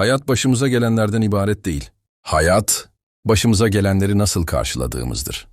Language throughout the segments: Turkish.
Hayat başımıza gelenlerden ibaret değil. Hayat, başımıza gelenleri nasıl karşıladığımızdır.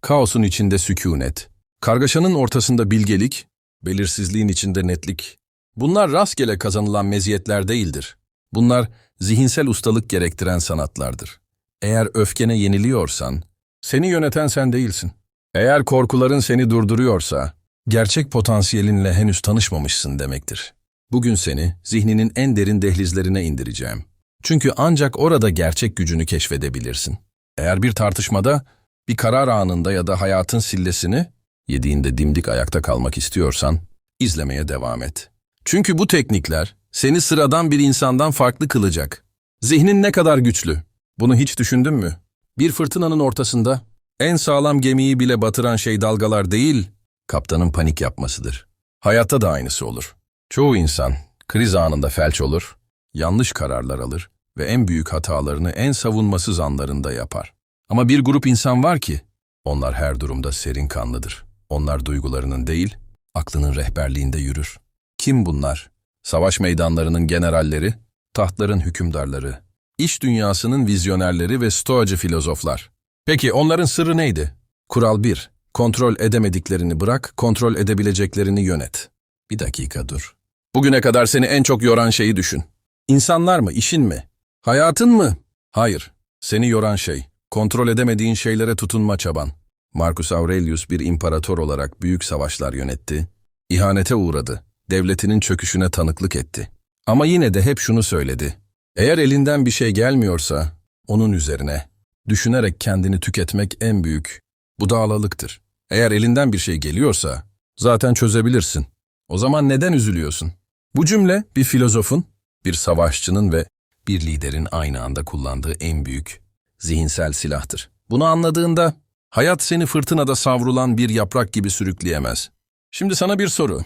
Kaosun içinde sükunet, kargaşanın ortasında bilgelik, belirsizliğin içinde netlik. Bunlar rastgele kazanılan meziyetler değildir. Bunlar zihinsel ustalık gerektiren sanatlardır. Eğer öfkene yeniliyorsan, seni yöneten sen değilsin. Eğer korkuların seni durduruyorsa, gerçek potansiyelinle henüz tanışmamışsın demektir. Bugün seni zihninin en derin dehlizlerine indireceğim. Çünkü ancak orada gerçek gücünü keşfedebilirsin. Eğer bir tartışmada, bir karar anında ya da hayatın sillesini yediğinde dimdik ayakta kalmak istiyorsan, izlemeye devam et. Çünkü bu teknikler seni sıradan bir insandan farklı kılacak. Zihnin ne kadar güçlü? Bunu hiç düşündün mü? Bir fırtınanın ortasında en sağlam gemiyi bile batıran şey dalgalar değil, kaptanın panik yapmasıdır. Hayatta da aynısı olur. Çoğu insan kriz anında felç olur, yanlış kararlar alır ve en büyük hatalarını en savunmasız anlarında yapar. Ama bir grup insan var ki, onlar her durumda serin kanlıdır. Onlar duygularının değil, aklının rehberliğinde yürür. Kim bunlar? Savaş meydanlarının generalleri, tahtların hükümdarları, iş dünyasının vizyonerleri ve stoacı filozoflar. Peki onların sırrı neydi? Kural 1. Kontrol edemediklerini bırak, kontrol edebileceklerini yönet. Bir dakika dur. Bugüne kadar seni en çok yoran şeyi düşün. İnsanlar mı, işin mi? Hayatın mı? Hayır. Seni yoran şey, kontrol edemediğin şeylere tutunma çaban. Marcus Aurelius bir imparator olarak büyük savaşlar yönetti. İhanete uğradı. Devletinin çöküşüne tanıklık etti. Ama yine de hep şunu söyledi. Eğer elinden bir şey gelmiyorsa, onun üzerine, düşünerek kendini tüketmek en büyük budalalıktır. Eğer elinden bir şey geliyorsa, zaten çözebilirsin. O zaman neden üzülüyorsun? Bu cümle bir filozofun, bir savaşçının ve bir liderin aynı anda kullandığı en büyük zihinsel silahtır. Bunu anladığında hayat seni fırtınada savrulan bir yaprak gibi sürükleyemez. Şimdi sana bir soru.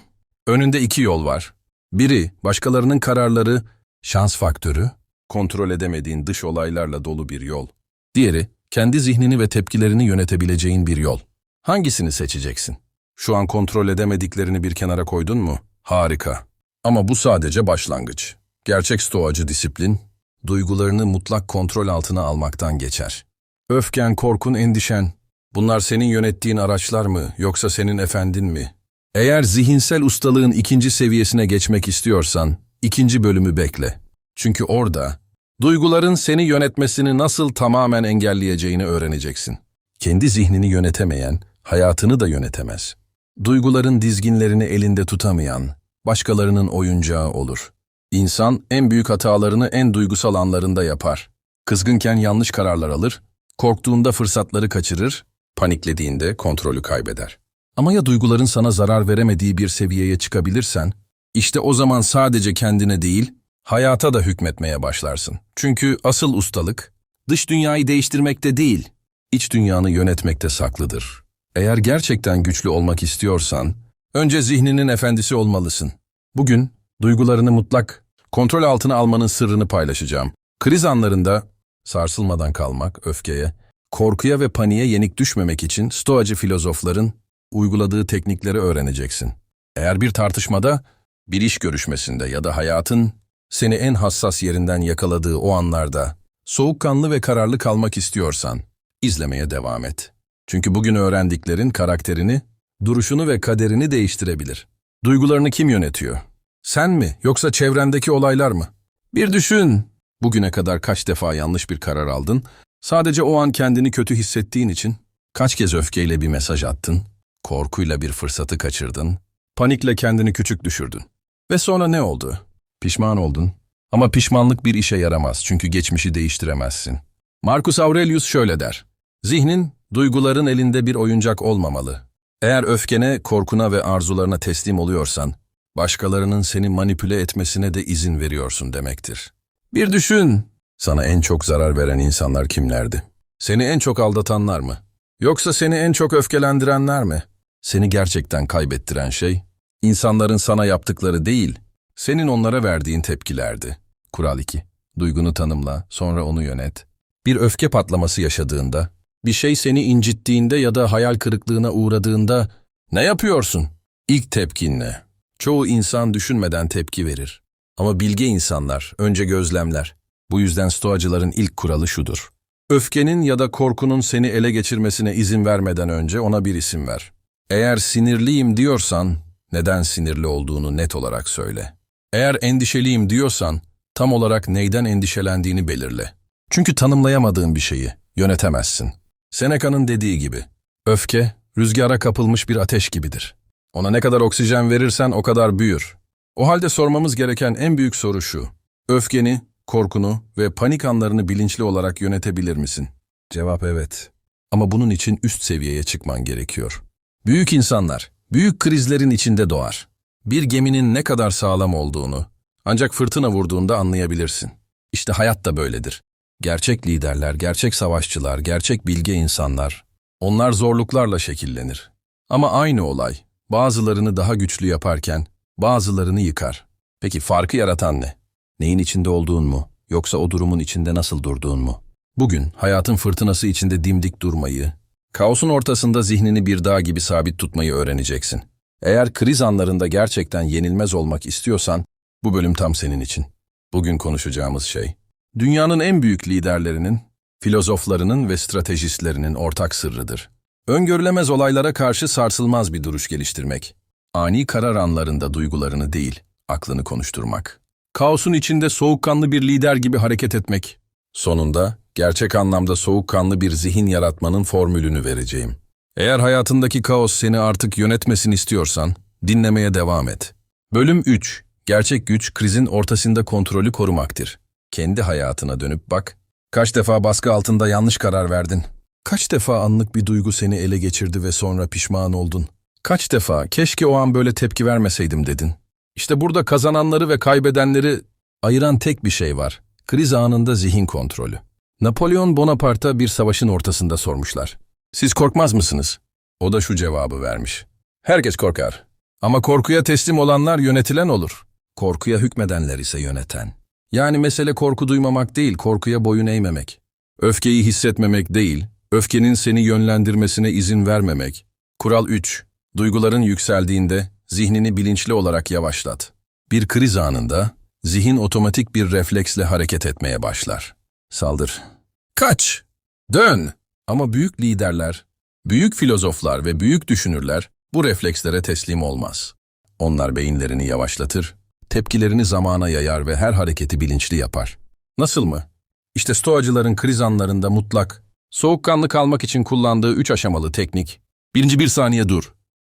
Önünde iki yol var. Biri başkalarının kararları, şans faktörü, kontrol edemediğin dış olaylarla dolu bir yol. Diğeri kendi zihnini ve tepkilerini yönetebileceğin bir yol. Hangisini seçeceksin? Şu an kontrol edemediklerini bir kenara koydun mu? Harika. Ama bu sadece başlangıç. Gerçek stoacı disiplin, duygularını mutlak kontrol altına almaktan geçer. Öfken, korkun, endişen, bunlar senin yönettiğin araçlar mı yoksa senin efendin mi? Eğer zihinsel ustalığın ikinci seviyesine geçmek istiyorsan, ikinci bölümü bekle. Çünkü orada, duyguların seni yönetmesini nasıl tamamen engelleyeceğini öğreneceksin. Kendi zihnini yönetemeyen, hayatını da yönetemez. Duyguların dizginlerini elinde tutamayan, başkalarının oyuncağı olur. İnsan en büyük hatalarını en duygusal anlarında yapar. Kızgınken yanlış kararlar alır, korktuğunda fırsatları kaçırır, paniklediğinde kontrolü kaybeder. Ama ya duyguların sana zarar veremediği bir seviyeye çıkabilirsen, işte o zaman sadece kendine değil, hayata da hükmetmeye başlarsın. Çünkü asıl ustalık, dış dünyayı değiştirmekte değil, iç dünyanı yönetmekte saklıdır. Eğer gerçekten güçlü olmak istiyorsan, önce zihninin efendisi olmalısın. Bugün duygularını mutlak kontrol altına almanın sırrını paylaşacağım. Kriz anlarında sarsılmadan kalmak, öfkeye, korkuya ve paniğe yenik düşmemek için stoacı filozofların uyguladığı teknikleri öğreneceksin. Eğer bir tartışmada, bir iş görüşmesinde ya da hayatın seni en hassas yerinden yakaladığı o anlarda soğukkanlı ve kararlı kalmak istiyorsan, izlemeye devam et. Çünkü bugün öğrendiklerin karakterini, duruşunu ve kaderini değiştirebilir. Duygularını kim yönetiyor? Sen mi yoksa çevrendeki olaylar mı? Bir düşün. Bugüne kadar kaç defa yanlış bir karar aldın? Sadece o an kendini kötü hissettiğin için kaç kez öfkeyle bir mesaj attın? Korkuyla bir fırsatı kaçırdın? Panikle kendini küçük düşürdün. Ve sonra ne oldu? Pişman oldun. Ama pişmanlık bir işe yaramaz çünkü geçmişi değiştiremezsin. Marcus Aurelius şöyle der. Zihnin, duyguların elinde bir oyuncak olmamalı. Eğer öfkene, korkuna ve arzularına teslim oluyorsan, başkalarının seni manipüle etmesine de izin veriyorsun demektir. Bir düşün, sana en çok zarar veren insanlar kimlerdi? Seni en çok aldatanlar mı? Yoksa seni en çok öfkelendirenler mi? Seni gerçekten kaybettiren şey, insanların sana yaptıkları değil, senin onlara verdiğin tepkilerdi. Kural 2. Duygunu tanımla, sonra onu yönet. Bir öfke patlaması yaşadığında, bir şey seni incittiğinde ya da hayal kırıklığına uğradığında ne yapıyorsun? İlk tepkin ne? Çoğu insan düşünmeden tepki verir. Ama bilge insanlar önce gözlemler. Bu yüzden stoacıların ilk kuralı şudur. Öfkenin ya da korkunun seni ele geçirmesine izin vermeden önce ona bir isim ver. Eğer sinirliyim diyorsan, neden sinirli olduğunu net olarak söyle. Eğer endişeliyim diyorsan, tam olarak neyden endişelendiğini belirle. Çünkü tanımlayamadığın bir şeyi yönetemezsin. Seneca'nın dediği gibi, öfke, rüzgara kapılmış bir ateş gibidir. Ona ne kadar oksijen verirsen o kadar büyür. O halde sormamız gereken en büyük soru şu. Öfkeni, korkunu ve panik anlarını bilinçli olarak yönetebilir misin? Cevap evet. Ama bunun için üst seviyeye çıkman gerekiyor. Büyük insanlar, büyük krizlerin içinde doğar. Bir geminin ne kadar sağlam olduğunu, ancak fırtına vurduğunda anlayabilirsin. İşte hayat da böyledir. Gerçek liderler, gerçek savaşçılar, gerçek bilge insanlar, onlar zorluklarla şekillenir. Ama aynı olay, bazılarını daha güçlü yaparken, bazılarını yıkar. Peki farkı yaratan ne? Neyin içinde olduğun mu, yoksa o durumun içinde nasıl durduğun mu? Bugün hayatın fırtınası içinde dimdik durmayı, kaosun ortasında zihnini bir dağ gibi sabit tutmayı öğreneceksin. Eğer kriz anlarında gerçekten yenilmez olmak istiyorsan, bu bölüm tam senin için. Bugün konuşacağımız şey, dünyanın en büyük liderlerinin, filozoflarının ve stratejistlerinin ortak sırrıdır. Öngörülemez olaylara karşı sarsılmaz bir duruş geliştirmek. Ani karar anlarında duygularını değil, aklını konuşturmak. Kaosun içinde soğukkanlı bir lider gibi hareket etmek. Sonunda gerçek anlamda soğukkanlı bir zihin yaratmanın formülünü vereceğim. Eğer hayatındaki kaos seni artık yönetmesin istiyorsan, dinlemeye devam et. Bölüm 3. Gerçek güç krizin ortasında kontrolü korumaktır. Kendi hayatına dönüp bak. Kaç defa baskı altında yanlış karar verdin? Kaç defa anlık bir duygu seni ele geçirdi ve sonra pişman oldun? Kaç defa keşke o an böyle tepki vermeseydim dedin? İşte burada kazananları ve kaybedenleri ayıran tek bir şey var. Kriz anında zihin kontrolü. Napolyon Bonaparte'a bir savaşın ortasında sormuşlar. Siz korkmaz mısınız? O da şu cevabı vermiş. Herkes korkar. Ama korkuya teslim olanlar yönetilen olur. Korkuya hükmedenler ise yöneten. Yani mesele korku duymamak değil, korkuya boyun eğmemek. Öfkeyi hissetmemek değil, öfkenin seni yönlendirmesine izin vermemek. Kural 3. Duyguların yükseldiğinde zihnini bilinçli olarak yavaşlat. Bir kriz anında zihin otomatik bir refleksle hareket etmeye başlar. Saldır. Kaç! Dön! Ama büyük liderler, büyük filozoflar ve büyük düşünürler bu reflekslere teslim olmaz. Onlar beyinlerini yavaşlatır, tepkilerini zamana yayar ve her hareketi bilinçli yapar. Nasıl mı? İşte stoacıların kriz anlarında mutlak, soğukkanlı kalmak için kullandığı üç aşamalı teknik. Birinci bir saniye dur.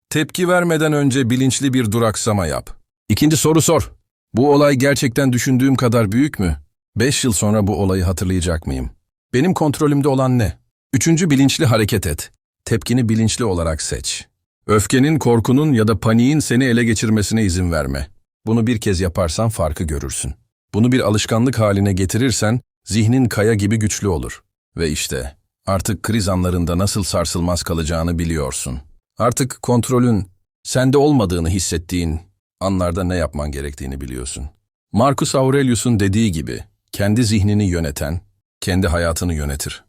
Tepki vermeden önce bilinçli bir duraksama yap. İkinci soru sor. Bu olay gerçekten düşündüğüm kadar büyük mü? Beş yıl sonra bu olayı hatırlayacak mıyım? Benim kontrolümde olan ne? Üçüncü bilinçli hareket et. Tepkini bilinçli olarak seç. Öfkenin, korkunun ya da paniğin seni ele geçirmesine izin verme. Bunu bir kez yaparsan farkı görürsün. Bunu bir alışkanlık haline getirirsen zihnin kaya gibi güçlü olur. Ve işte artık kriz anlarında nasıl sarsılmaz kalacağını biliyorsun. Artık kontrolün sende olmadığını hissettiğin anlarda ne yapman gerektiğini biliyorsun. Marcus Aurelius'un dediği gibi kendi zihnini yöneten kendi hayatını yönetir.